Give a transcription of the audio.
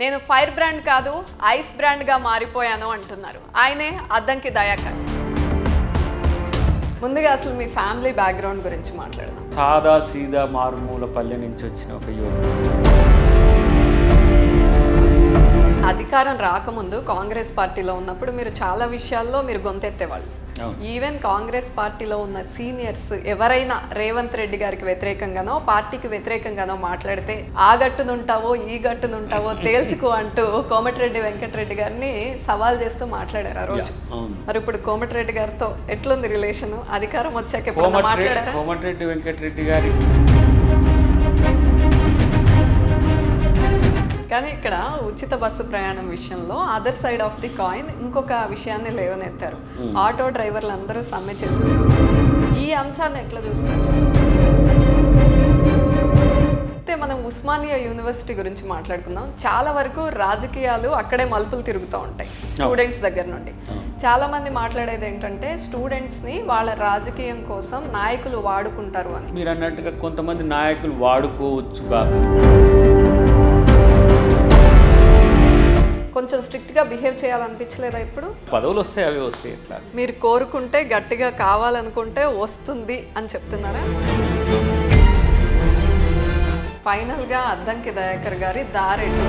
నేను fire brand కాదు ice బ్రాండ్గా మారిపోయాను అంటున్నారు. ఆయనే అద్దంకి దయాకర్. ముందుగా అసలు మీ ఫ్యామిలీ బ్యాక్గ్రౌండ్ గురించి మాట్లాడదాం. సాదా సీదా మారుమూల పల్లె నుంచి వచ్చిన ఒక యువకుడు. అధికారం రాకముందు కాంగ్రెస్ పార్టీలో ఉన్నప్పుడు మీరు చాలా విషయాల్లో మీరు గొంతెత్తేవాళ్ళు. ఈవెన్ కాంగ్రెస్ పార్టీలో ఉన్న సీనియర్స్ ఎవరైనా రేవంత్ రెడ్డి గారికి వ్యతిరేకంగానో పార్టీకి వ్యతిరేకంగానో మాట్లాడితే ఆ గట్టునుంటావో ఈ గట్టునుంటావో తేల్చుకో అంటూ కోమటిరెడ్డి వెంకటరెడ్డి గారిని సవాల్ చేస్తూ మాట్లాడారు ఆ రోజు. మరి ఇప్పుడు కోమటిరెడ్డి గారితో ఎట్లుంది రిలేషన్? అధికారం వచ్చాక కోమటిరెడ్డి వెంకటరెడ్డి గారి కానీ ఇక్కడ ఉచిత బస్సు ప్రయాణం విషయంలో other side of the coin ఇంకొక విషయాన్ని లేవనెత్తారు. ఆటో డ్రైవర్లు అందరూ సమ్మె చేస్తారు ఈ అంశాన్ని ఎట్లా చూస్తారు? అయితే మనం ఉస్మానియా యూనివర్సిటీ గురించి మాట్లాడుకుందాం. చాలా వరకు రాజకీయాలు అక్కడే మలుపులు తిరుగుతూ ఉంటాయి స్టూడెంట్స్ దగ్గర నుండి. చాలా మంది మాట్లాడేది ఏంటంటే స్టూడెంట్స్ని వాళ్ళ రాజకీయం కోసం నాయకులు వాడుకుంటారు అని. మీరు అన్నట్టుగా కొంతమంది నాయకులు వాడుకోవచ్చు కాదు కొంచెం స్ట్రిక్ట్గా బిహేవ్ చేయాలనిపించలేదా ఇప్పుడు? పదవులు వస్తాయి అవి వస్తాయి ఎట్లా మీరు కోరుకుంటే గట్టిగా కావాలనుకుంటే వస్తుంది అని చెప్తున్నారా? ఫైనల్గా అద్దంకి దయాకర్ గారి దారెట్టు